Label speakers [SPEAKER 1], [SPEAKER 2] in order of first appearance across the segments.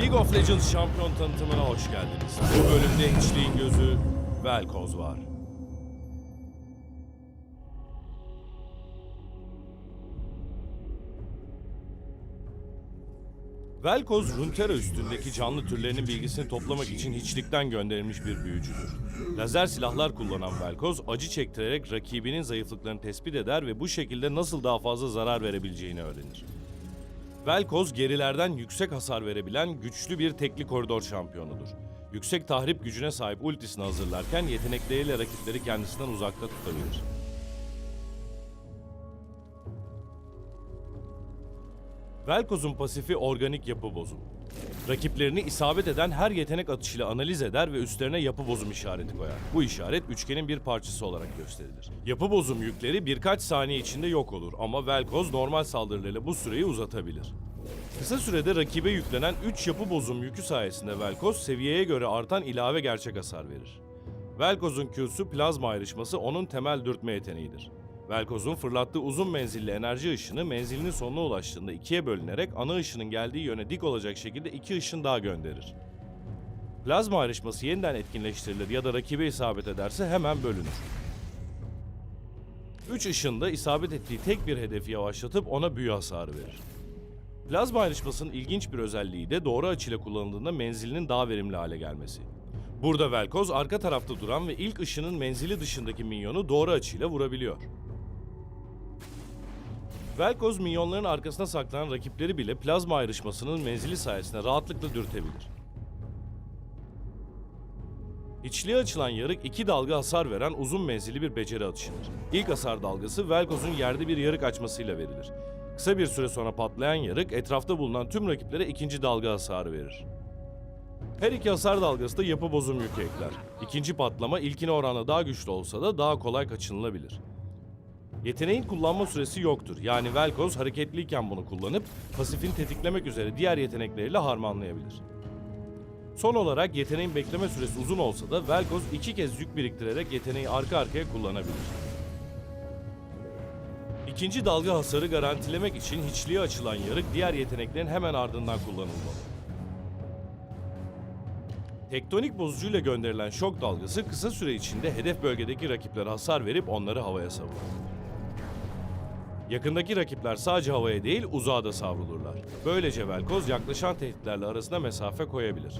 [SPEAKER 1] League of Legends şampiyon tanıtımına hoş geldiniz. Bu bölümde hiçliğin gözü Velkoz var. Velkoz, Runeterra üstündeki canlı türlerinin bilgisini toplamak için hiçlikten gönderilmiş bir büyücüdür. Lazer silahlar kullanan Velkoz, acı çektirerek rakibinin zayıflıklarını tespit eder ve bu şekilde nasıl daha fazla zarar verebileceğini öğrenir. Velkoz gerilerden yüksek hasar verebilen güçlü bir tekli koridor şampiyonudur. Yüksek tahrip gücüne sahip ultisini hazırlarken yetenekleriyle rakipleri kendisinden uzakta tutabilir. Velkoz'un pasifi organik yapı bozum. Rakiplerini isabet eden her yetenek atışıyla analiz eder ve üstlerine yapı bozum işareti koyar. Bu işaret üçgenin bir parçası olarak gösterilir. Yapı bozum yükleri birkaç saniye içinde yok olur ama Velkoz normal saldırılarıyla bu süreyi uzatabilir. Kısa sürede rakibe yüklenen 3 yapı bozum yükü sayesinde Velkoz seviyeye göre artan ilave gerçek hasar verir. Velkoz'un Q'su plazma ayrışması onun temel dürtme yeteneğidir. Velkoz'un fırlattığı uzun menzilli enerji ışını menzilinin sonuna ulaştığında ikiye bölünerek ana ışının geldiği yöne dik olacak şekilde iki ışın daha gönderir. Plazma ayrışması yeniden etkinleştirilir ya da rakibe isabet ederse hemen bölünür. Üç ışında isabet ettiği tek bir hedefi yavaşlatıp ona büyü hasarı verir. Plazma ayrışmasının ilginç bir özelliği de doğru açıyla kullanıldığında menzilinin daha verimli hale gelmesi. Burada Velkoz arka tarafta duran ve ilk ışının menzili dışındaki minyonu doğru açıyla vurabiliyor. Velkoz minyonların arkasına saklanan rakipleri bile plazma ayrışmasının menzili sayesinde rahatlıkla dürtebilir. İçliğe açılan yarık iki dalga hasar veren uzun menzilli bir beceri atışıdır. İlk hasar dalgası Velkoz'un yerde bir yarık açmasıyla verilir. Kısa bir süre sonra patlayan yarık etrafta bulunan tüm rakiplere ikinci dalga hasarı verir. Her iki hasar dalgası da yapı bozum yükü ekler. İkinci patlama ilkine oranla daha güçlü olsa da daha kolay kaçınılabilir. Yeteneğin kullanma süresi yoktur. Yani Velkoz hareketliyken bunu kullanıp pasifini tetiklemek üzere diğer yetenekleriyle harmanlayabilir. Son olarak yeteneğin bekleme süresi uzun olsa da Velkoz iki kez yük biriktirerek yeteneği arka arkaya kullanabilir. İkinci dalga hasarı garantilemek için hiçliğe açılan yarık diğer yeteneklerin hemen ardından kullanılmalı. Tektonik bozucuyla gönderilen şok dalgası kısa süre içinde hedef bölgedeki rakiplere hasar verip onları havaya savurur. Yakındaki rakipler sadece havaya değil uzağa da savrulurlar. Böylece Velkoz yaklaşan tehditlerle arasına mesafe koyabilir.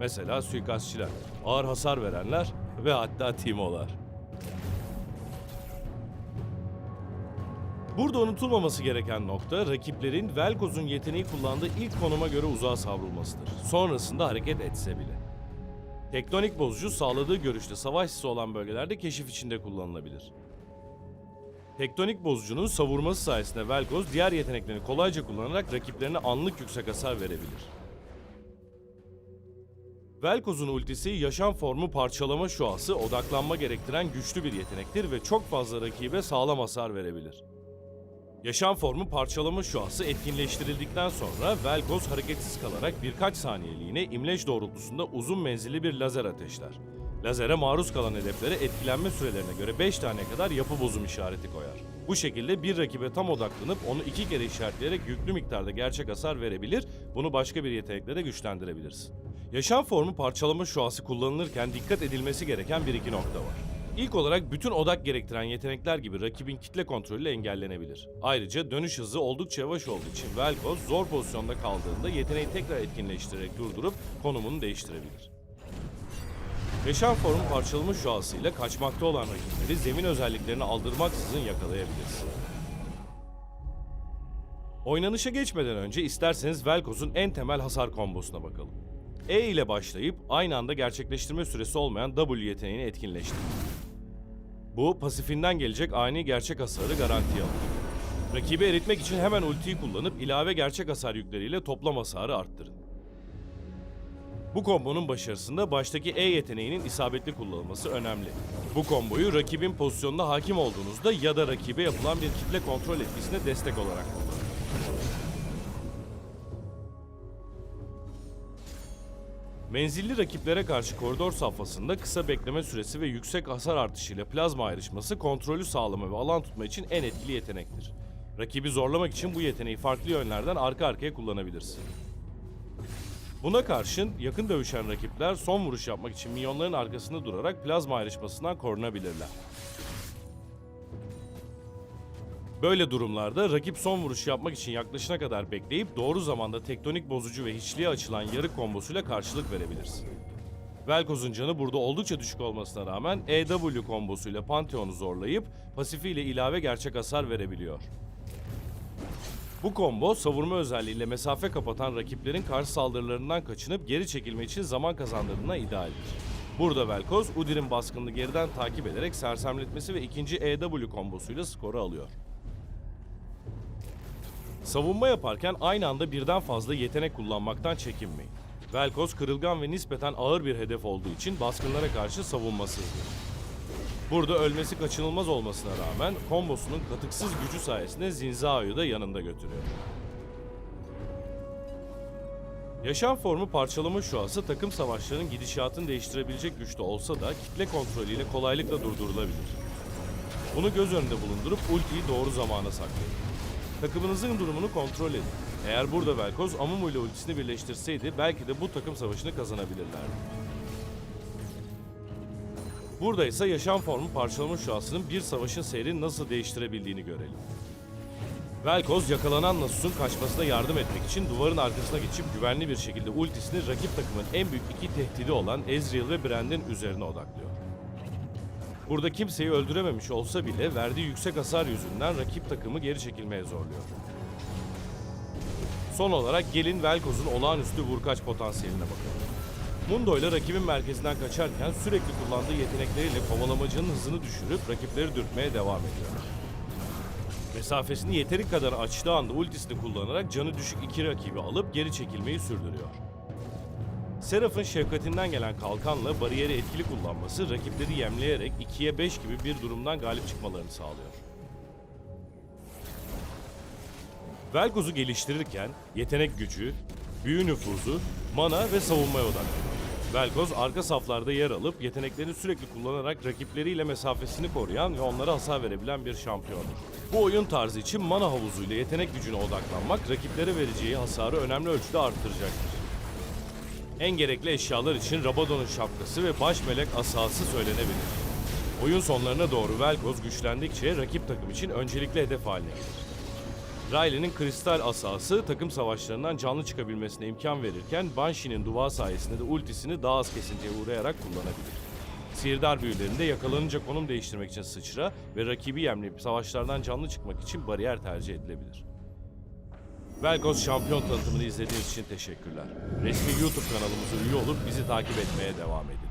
[SPEAKER 1] Mesela suikastçiler, ağır hasar verenler ve hatta timolar. Burada unutulmaması gereken nokta rakiplerin Velkoz'un yeteneği kullandığı ilk konuma göre uzağa savrulmasıdır. Sonrasında hareket etse bile. Tektonik bozucu sağladığı görüşte savaş sisi olan bölgelerde keşif içinde kullanılabilir. Tektonik bozucunun savurması sayesinde Velkoz diğer yeteneklerini kolayca kullanarak rakiplerine anlık yüksek hasar verebilir. Velkoz'un ultisi yaşam formu parçalama şuası odaklanma gerektiren güçlü bir yetenektir ve çok fazla rakibe sağlam hasar verebilir. Yaşam formu parçalama şuası etkinleştirildikten sonra Velkoz hareketsiz kalarak birkaç saniyeliğine imleç doğrultusunda uzun menzilli bir lazer ateşler. Lazere maruz kalan hedeflere etkilenme sürelerine göre 5 tane kadar yapı bozum işareti koyar. Bu şekilde bir rakibe tam odaklanıp onu iki kere işaretleyerek yüklü miktarda gerçek hasar verebilir, bunu başka bir yetenekle de güçlendirebilirsin. Yaşam formu parçalama şuası kullanılırken dikkat edilmesi gereken bir iki nokta var. İlk olarak bütün odak gerektiren yetenekler gibi rakibin kitle kontrolüyle engellenebilir. Ayrıca dönüş hızı oldukça yavaş olduğu için Velkoz zor pozisyonda kaldığında yeteneği tekrar etkinleştirerek durdurup konumunu değiştirebilir. Yaşam formu parçalama şuasıyla kaçmakta olan rakipleri zemin özelliklerini aldırmaksızın yakalayabilirsin. Oynanışa geçmeden önce isterseniz Velkoz'un en temel hasar kombosuna bakalım. E ile başlayıp aynı anda gerçekleştirme süresi olmayan W yeteneğini etkinleştirin. Bu pasifinden gelecek ani gerçek hasarı garantiye alır. Rakibi eritmek için hemen ultiyi kullanıp ilave gerçek hasar yükleriyle toplam hasarı arttırın. Bu kombonun başarısında baştaki E yeteneğinin isabetli kullanılması önemli. Bu komboyu rakibin pozisyonuna hakim olduğunuzda ya da rakibe yapılan bir kitle kontrol etkisine destek olarak kullanın. Menzilli rakiplere karşı koridor safhasında kısa bekleme süresi ve yüksek hasar artışıyla plazma ayrışması kontrolü sağlama ve alan tutma için en etkili yetenektir. Rakibi zorlamak için bu yeteneği farklı yönlerden arka arkaya kullanabilirsin. Buna karşın yakın dövüşen rakipler son vuruş yapmak için minyonların arkasında durarak plazma ayrışmasından korunabilirler. Böyle durumlarda rakip son vuruş yapmak için yaklaşına kadar bekleyip doğru zamanda tektonik bozucu ve hiçliğe açılan yarık kombosuyla karşılık verebilirsin. Velkoz'un canı burada oldukça düşük olmasına rağmen EW kombosuyla Pantheon'u zorlayıp pasifiyle ilave gerçek hasar verebiliyor. Bu combo savurma özelliğiyle mesafe kapatan rakiplerin karşı saldırılarından kaçınıp geri çekilme için zaman kazandırdığına idealdir. Burada Velkoz, Udir'in baskınını geriden takip ederek sersemletmesi ve ikinci EW kombosuyla skoru alıyor. Savunma yaparken aynı anda birden fazla yetenek kullanmaktan çekinmeyin. Velkoz kırılgan ve nispeten ağır bir hedef olduğu için baskınlara karşı savunmasızdır. Burada ölmesi kaçınılmaz olmasına rağmen kombosunun katıksız gücü sayesinde Zinzao'yu da yanında götürüyor. Yaşam formu parçalama şuası takım savaşlarının gidişatını değiştirebilecek güçte olsa da kitle kontrolüyle kolaylıkla durdurulabilir. Bunu göz önünde bulundurup ultiyi doğru zamana saklayın. Takımınızın durumunu kontrol edin. Eğer burada Velkoz Amumu ile ultisini birleştirseydi belki de bu takım savaşını kazanabilirlerdi. Burada ise yaşam formu parçalama şuasının bir savaşın seyrini nasıl değiştirebildiğini görelim. Velkoz yakalanan Nasus'un kaçmasına yardım etmek için duvarın arkasına geçip güvenli bir şekilde ultisini rakip takımın en büyük iki tehdidi olan Ezreal ve Brand'in üzerine odaklıyor. Burada kimseyi öldürememiş olsa bile verdiği yüksek hasar yüzünden rakip takımı geri çekilmeye zorluyor. Son olarak gelin Velkoz'un olağanüstü vurkaç potansiyeline bakalım. Mundo ile rakibin merkezinden kaçarken sürekli kullandığı yetenekleriyle kovalamacının hızını düşürüp rakipleri dürtmeye devam ediyor. Mesafesini yeteri kadar açtığı anda ultisini kullanarak canı düşük iki rakibi alıp geri çekilmeyi sürdürüyor. Seraph'ın şefkatinden gelen kalkanla bariyeri etkili kullanması rakipleri yemleyerek 2'ye 5 gibi bir durumdan galip çıkmalarını sağlıyor. Velkoz'u geliştirirken yetenek gücü, büyü nüfuzu, mana ve savunmaya odaklanıyor. Velkoz arka saflarda yer alıp yeteneklerini sürekli kullanarak rakipleriyle mesafesini koruyan ve onlara hasar verebilen bir şampiyondur. Bu oyun tarzı için mana havuzuyla yetenek gücüne odaklanmak rakiplere vereceği hasarı önemli ölçüde arttıracaktır. En gerekli eşyalar için Rabadon'un şapkası ve baş melek asası söylenebilir. Oyun sonlarına doğru Velkoz güçlendikçe rakip takım için öncelikli hedef haline gelir. Riley'nin kristal asası takım savaşlarından canlı çıkabilmesine imkan verirken Banshee'nin duva sayesinde de ultisini daha az kesintiye uğrayarak kullanabilir. Sihirdar büyülerinde yakalanınca konum değiştirmek için sıçra ve rakibi yemleyip savaşlardan canlı çıkmak için bariyer tercih edilebilir. Velkos şampiyon tanıtımını izlediğiniz için teşekkürler. Resmi YouTube kanalımıza üye olup bizi takip etmeye devam edin.